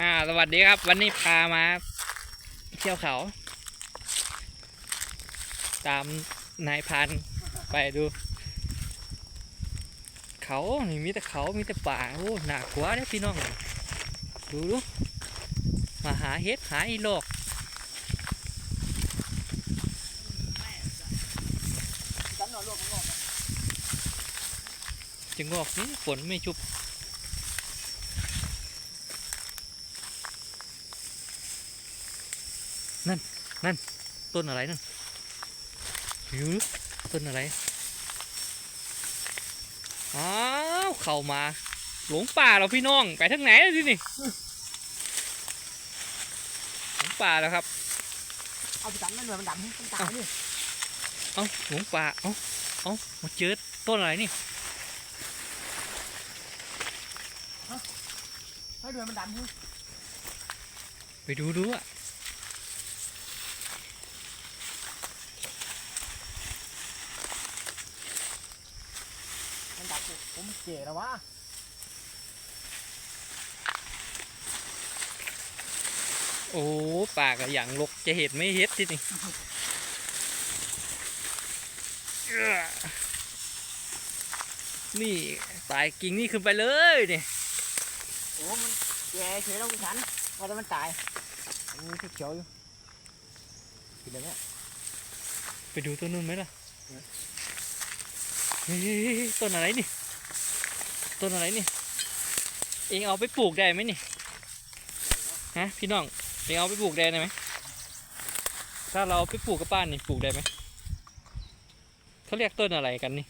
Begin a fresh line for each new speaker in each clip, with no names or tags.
อ่า สวัสดีครับ วันนี้พามา เที่ยวเขา ตามนายพรานไปดู เขานี่มีแต่เขามีแต่ป่าโอ้หนักกว่าเนี่ยพี่น้อง ดูดูมาหาเห็ดหาอีโลก
ฉันนอนโลกข้างนอก
จึงบอกนี่ฝนไม่ชุบ นั่น นั่น ต้นอะไรนั่นหิวต้นอะไร อ้าว เข้ามา หลงป่าแล้วพี่น้อง ไปทางไหนแล้วทีนี่ หลงป่าแล้วครับ
เอาไปจันมันเหนื่อยมันดำมันตายนี่
เอ้าหลงป่า เอ้า เอ้ามาเจอต้นอะไรนี่
ให้เหนื่อยมันดำนี่
ไปดูดูอะ
มันดำผมเจ๋แล้ววะ
โอ้ปากอะอย่างลกจะเห็ดไม่เห็ดที่นี่เอื้อนี่ตายกิ่งนี่ขึ้นไปเลยนี่
โอ้มันแย่เฉยแล้วฉันว่าแต่มันตายอันนี้ที่เขียวอยู่กินอะไรเนี่ย
ไปดูต้นนู้นไหมล่ะเฮ้ยต้นอะไรนี่ ต้นอะไรนี่ เองเอาไปปลูกได้ไหมนี่ ฮะพี่น้อง เองเอาไปปลูกได้ไหม ถ้าเราไปปลูกกับบ้านนี่ปลูกได้ไหมเขาเรียกต้นอะไรกันนี่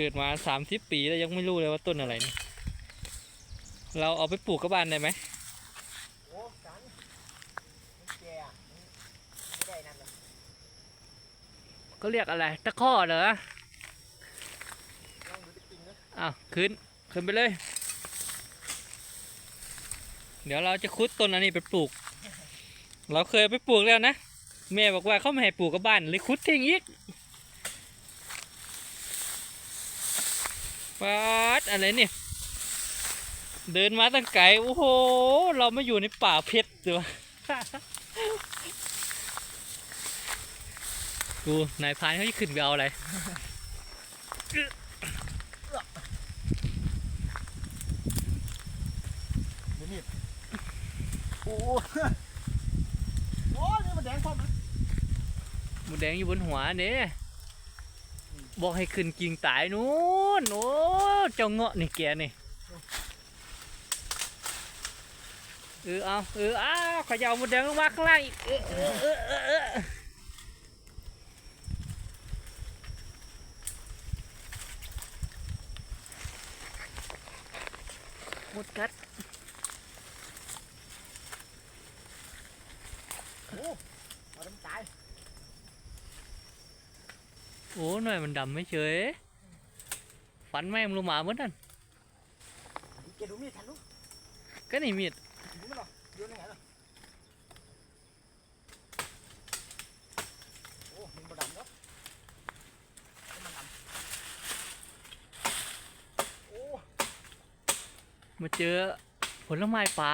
กิดมาสามสิบปีแล้วยังไม่รู้เลยว่าต้นอะไรนี่เราเอาไปปลูกกับบ้านได้ไหม
โอ้ฉันมันแย่ไม่ได้นั่นเลย
ก็เรียกอะไร ตะข้อเหรอ
ลองดูจริงนะ
อ้าวขึ้นขึ้นไปเลย เดี๋ยวเราจะคุดต้นอันนี้ไปปลูก เราเคยไปปลูกแล้วนะแม่บอกว่าเขาไม่ให้ปลูกกับบ้านเลยคุดทิ้งอีก ปัดอะไรนี่เดินมาตั้งไกล โอ้โห เราไม่อยู่ในป่าเพชรเลยวะดูนายพรานเขาจะขึ้นไปเอาอะไร
เดี๋ยวนี่โอ้โอ้นี่มันแดงพร้อมนะ
หมูแดงอยู่บนหัวเนี่ย บอกให้ขึ้นกิ่งตายนู้นโอ้เจ้าเงาะนี่แกนี่เออเอาเอออ้าวขยาวมูแดงลงมาข้างล่างอีกเออเออเออเออมดกัด
โอ้เอาแต่มันตาย
โอ้หน่อยมันดำไม่เฉยฟันแม่งลงมาหมดนั่น
เกดูมีดทันลูก
ก็นี่มีด
ดูไม่หรอโยนยังไงล่ะโอ้มันบดำแล้วมันดำโอ้
มาเจอผลไม้ป่า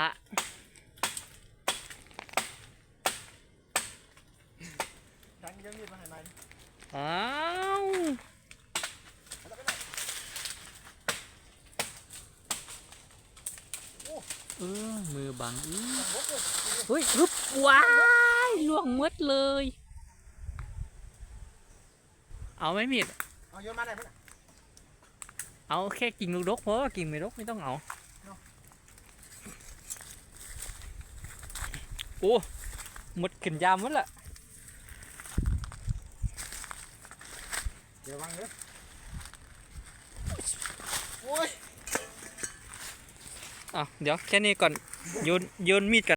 ดังยังมีดมาให้มัน
อ้าว
เอาแล้วไปเลย
เออมือบังอื้อ
เอาหัวเกิด
เฮ้ยฮึบว้ายล่วงหมดเลย เอาไหมมีด
เอาโยนมาได้ไหมน่ะ
เอาแค่กิ่งลูกดกพอกิ่งไม่ดกไม่ต้องเอา
เนาะ
โอ้หมดขึ้นยามหมดละ
เดี๋ยววางเด้อโอ้ย
อะเดี๋ยวแค่นี้ก่อนโยนโยนมีดก่อน